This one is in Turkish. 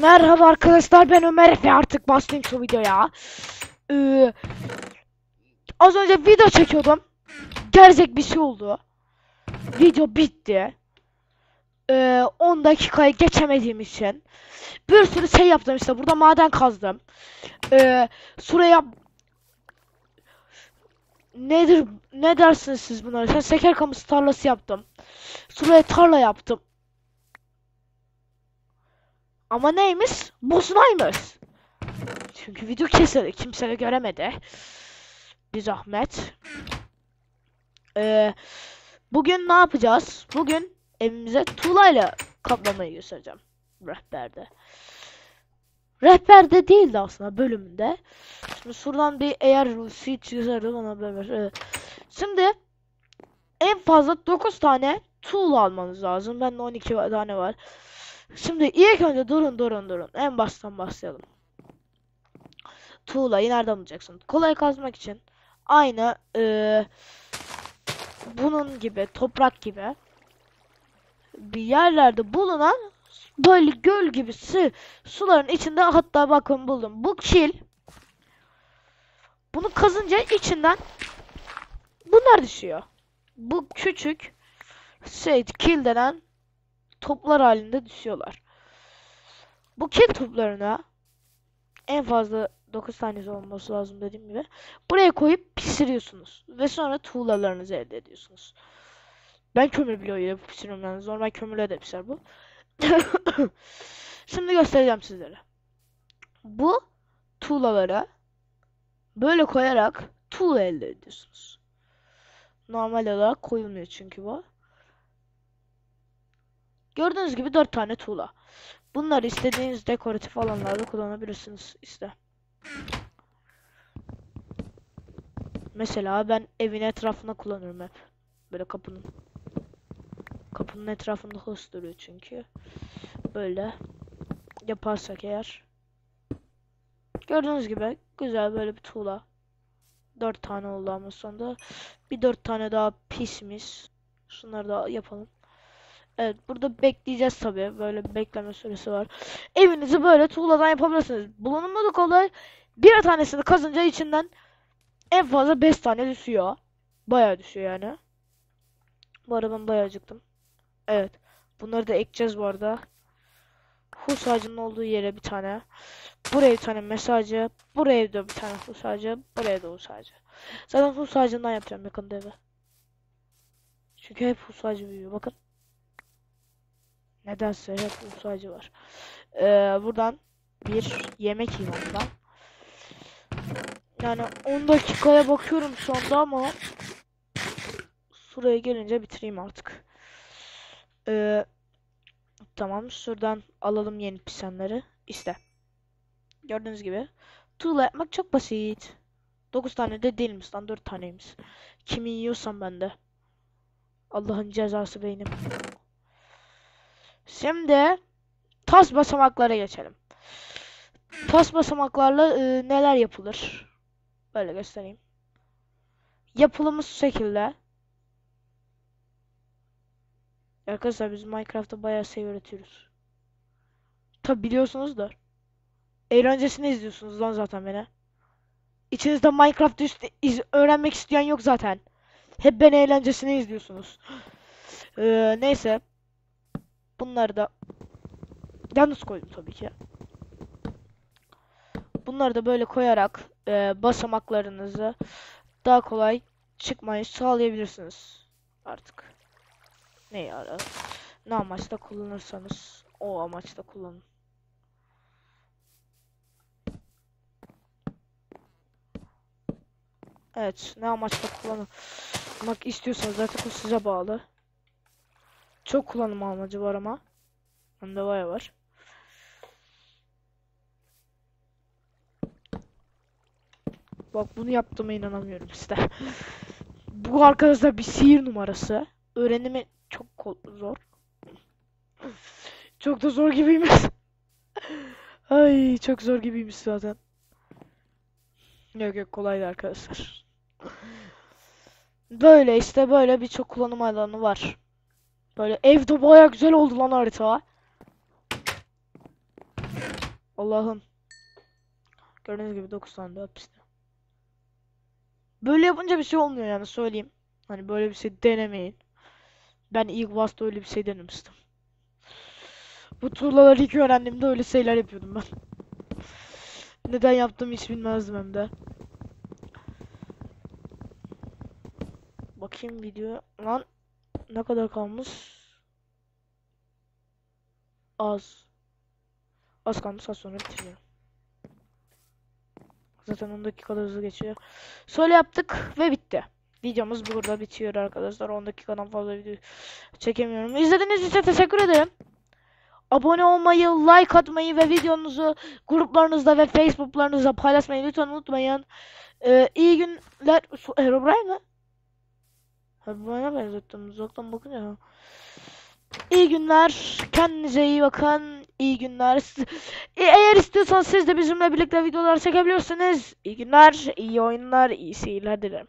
Merhaba arkadaşlar ben Ömer ve artık başlayayım şu videoya. Ee, az önce video çekiyordum. Gerçek bir şey oldu. Video bitti. Ee, 10 dakikayı geçemediğim için. Bir sürü şey yaptım işte. Burada maden kazdım. Ee, şuraya nedir ne dersiniz siz bunlara? Sen şeker kamışı tarlası yaptım. Şuraya tarla yaptım. Ama neymiş? Bozunaymış. Çünkü video kesildi. Kimse de göremedi. Bir zahmet. Ee, bugün ne yapacağız? Bugün evimize tuğlayla kaplamayı göstereceğim. Rehberde. Rehberde değildi aslında bölümünde. Şimdi şuradan bir eğer sheet yazarım ona böyle. Şimdi en fazla 9 tane tuğla almanız lazım. Bende 12 tane var. Şimdi ilk önce durun durun durun. En baştan başlayalım. Tuğlayı nereden bulacaksın? Kolay kazmak için aynı e, bunun gibi toprak gibi bir yerlerde bulunan böyle göl gibi su, suların içinde hatta bakın buldum. Bu kil bunu kazınca içinden bunlar düşüyor. Bu küçük şey kil denen toplar halinde düşüyorlar. Bu kil toplarına en fazla 9 tanesi olması lazım dediğim gibi. Buraya koyup pişiriyorsunuz. Ve sonra tuğlalarınızı elde ediyorsunuz. Ben kömür bloğuyla pişiriyorum yani. Normal kömürle de pişer bu. Şimdi göstereceğim sizlere. Bu tuğlaları böyle koyarak tuğla elde ediyorsunuz. Normal olarak koyulmuyor çünkü bu. Gördüğünüz gibi 4 tane tuğla. Bunları istediğiniz dekoratif alanlarda kullanabilirsiniz işte. Mesela ben evin etrafında kullanıyorum hep. Böyle kapının. Kapının etrafında host duruyor çünkü. Böyle yaparsak eğer. Gördüğünüz gibi güzel böyle bir tuğla. 4 tane oldu ama sonunda. Bir 4 tane daha pişmiş. Şunları da yapalım. Evet burada bekleyeceğiz tabii. Böyle bir bekleme süresi var. Evinizi böyle tuğladan yapabilirsiniz. Bulunumda da kolay. Bir tanesini kazınca içinden en fazla 5 tane düşüyor. Bayağı düşüyor yani. Bu arada ben bayağı acıktım. Evet. Bunları da ekeceğiz bu arada. Hus ağacının olduğu yere bir tane. Buraya bir tane mesajı. Buraya da bir tane hus ağacı. Buraya da hus ağacı. Zaten hus ağacından yapacağım yakında evi. Çünkü hep hus ağacı büyüyor. Bakın. Nedense hep hus ağacı var. Ee, buradan bir yemek yiyeyim ondan. Yani 10 dakikaya bakıyorum şu anda ama Şuraya gelince bitireyim artık. Ee, tamam şuradan alalım yeni pisanları. İşte. Gördüğünüz gibi. Tuğla yapmak çok basit. 9 tane de değilmiş lan 4 taneymiş. Kimi yiyorsam ben de. Allah'ın cezası beynim. Şimdi tas basamaklara geçelim. Tas basamaklarla e, neler yapılır? Böyle göstereyim. Yapılımı şu şekilde. Arkadaşlar biz Minecraft'ta bayağı şey öğretiyoruz. Tabi biliyorsunuz da. Eğlencesini izliyorsunuz lan zaten beni. İçinizde Minecraft üst iz öğrenmek isteyen yok zaten. Hep ben eğlencesini izliyorsunuz. Ee, neyse. Bunları da yalnız koydum tabii ki. Bunları da böyle koyarak e, basamaklarınızı daha kolay çıkmayı sağlayabilirsiniz artık. Ne yara? Ne amaçla kullanırsanız o amaçla kullanın. Evet, ne amaçla kullanmak istiyorsanız zaten o size bağlı. Çok kullanım amacı var ama. Bende baya var. Bak bunu yaptığıma inanamıyorum işte. Bu arkadaşlar bir sihir numarası. Öğrenimi çok zor. Çok da zor gibiymiş. Ay çok zor gibiymiş zaten. Yok yok kolaydı arkadaşlar. Böyle işte böyle birçok kullanım alanı var. Böyle evde baya güzel oldu lan harita. Allah'ım. Gördüğünüz gibi 9 tane hapiste. Böyle yapınca bir şey olmuyor yani söyleyeyim. Hani böyle bir şey denemeyin. Ben ilk başta öyle bir şey denemiştim. Bu tuğlaları ilk öğrendiğimde öyle şeyler yapıyordum ben. Neden yaptığımı hiç bilmezdim hem de. Bakayım video. Lan ne kadar kalmış? Az. Az kalmış az sonra bitiriyor. Zaten 10 dakikada hızlı geçiyor. Şöyle yaptık ve bitti. Videomuz burada bitiyor arkadaşlar. 10 dakikadan fazla video çekemiyorum. İzlediğiniz için teşekkür ederim. Abone olmayı, like atmayı ve videonuzu gruplarınızda ve Facebook'larınızda paylaşmayı lütfen unutmayın. Ee, iyi günler. Herobrine mi? Herobrine'e benzettim. Uzaktan bakınca. İyi günler. Kendinize iyi bakın. İyi günler. E- Eğer istiyorsanız siz de bizimle birlikte videolar çekebilirsiniz. İyi günler, iyi oyunlar, iyi seyirler dilerim.